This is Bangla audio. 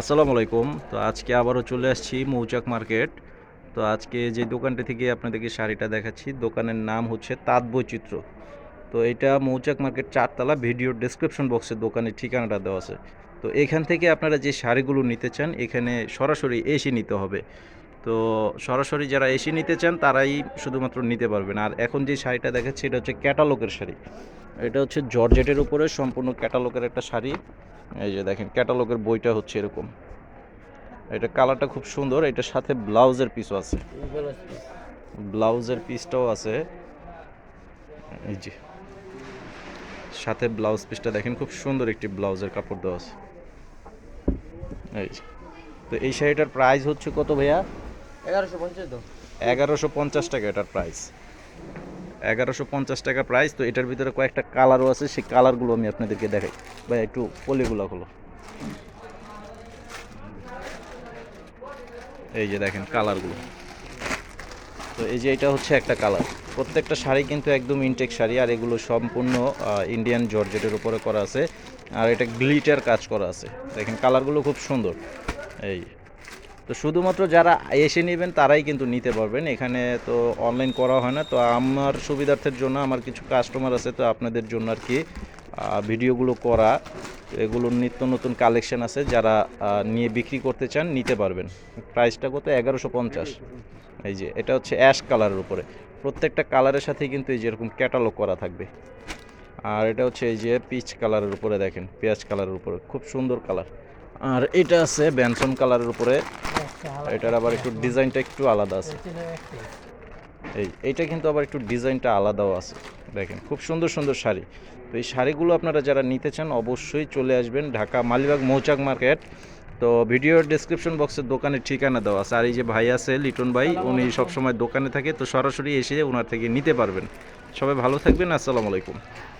আসসালামু আলাইকুম তো আজকে আবারও চলে আসছি মৌচাক মার্কেট। তো আজকে যে দোকানটি থেকে আপনাদেরকে শাড়িটা দেখাচ্ছি, দোকানের নাম হচ্ছে তাঁত বৈচিত্র্য। তো এটা মৌচাক মার্কেট চারতলা ভিডিওর ডেসক্রিপশন বক্সে দোকানের ঠিকানাটা দেওয়া আছে। তো এখান থেকে আপনারা যে শাড়িগুলো নিতে চান, এখানে সরাসরি এসে নিতে হবে। তো সরাসরি যারা এসে নিতে চান, তারাই শুধুমাত্র নিতে পারবেন। আর এখন যে শাড়িটা দেখাচ্ছি, এটা হচ্ছে ক্যাটালগের শাড়ি। এটা হচ্ছে জর্জেটের উপরে সম্পূর্ণ ক্যাটালগের একটা শাড়ি। এই যে দেখেন ক্যাটালগের বইটা হচ্ছে এরকম। এটা কালারটা খুব সুন্দর এটার সাথে ব্লাউজের পিসও আছে। ব্লাউজের পিসটাও আছে। এই যে সাথে ব্লাউজ পিসটা দেখেন খুব সুন্দর একটি ব্লাউজের কাপড় দেওয়া আছে। এই যে তো এই শাড়িটার প্রাইস হচ্ছে কত ভাইয়া? এগারোশো পঞ্চাশ এগারোশো পঞ্চাশ টাকা এটার প্রাইস এগারোশো পঞ্চাশ টাকা প্রাইস তো এটার ভিতরে কয়েকটা কালারও আছে, সেই কালারগুলো আমি আপনাদেরকে দেখাই। ভাই, একটু পলিগুলো হলো। এই যে দেখেন কালারগুলো তো এই যে এটা হচ্ছে একটা কালার প্রত্যেকটা শাড়ি কিন্তু একদম ইনটেক শাড়ি, আর এগুলো সম্পূর্ণ ইন্ডিয়ান জর্জেটের উপরে করা আছে। আর এটা গ্লিটার কাজ করা আছে। দেখেন কালারগুলো খুব সুন্দর। এই তো শুধুমাত্র যারা এসে নেবেন, তারাই কিন্তু নিতে পারবেন। এখানে তো অনলাইন করা হয় না। তো আমার সুবিধার্থের জন্য আমার কিছু কাস্টমার আছে, তো আপনাদের জন্য আর কি ভিডিওগুলো করা। এগুলোর নিত্য নতুন কালেকশন আছে, যারা নিয়ে বিক্রি করতে চান, নিতে পারবেন। প্রাইসটা কত? এগারোশো পঞ্চাশ। এই যে, এটা হচ্ছে অ্যাশ কালারের উপরে। প্রত্যেকটা কালারের সাথে কিন্তু এই যে এরকম ক্যাটালগ করা থাকবে। আর এটা হচ্ছে এই যে পিচ কালারের উপরে দেখেন, পেঁয়াজ কালারের উপরে। খুব সুন্দর কালার আর এটা আছে ব্যানসন কালারের উপরে। এটার আবার একটু ডিজাইনটা একটু আলাদা আছে। এই এইটা কিন্তু আবার একটু ডিজাইনটা আলাদাও আছে। দেখেন খুব সুন্দর সুন্দর শাড়ি। তো এই শাড়িগুলো আপনারা যারা নিতে চান অবশ্যই চলে আসবেন ঢাকা মালিবাগ মৌচাক মার্কেট। তো ভিডিওর ডেসক্রিপশন বক্সের দোকানের ঠিকানা দেওয়া আছে। আর এই যে ভাই আছে লিটন ভাই উনি সবসময় দোকানে থাকে তো সরাসরি এসে ওনার থেকে নিতে পারবেন। সবাই ভালো থাকবেন আসসালামু আলাইকুম।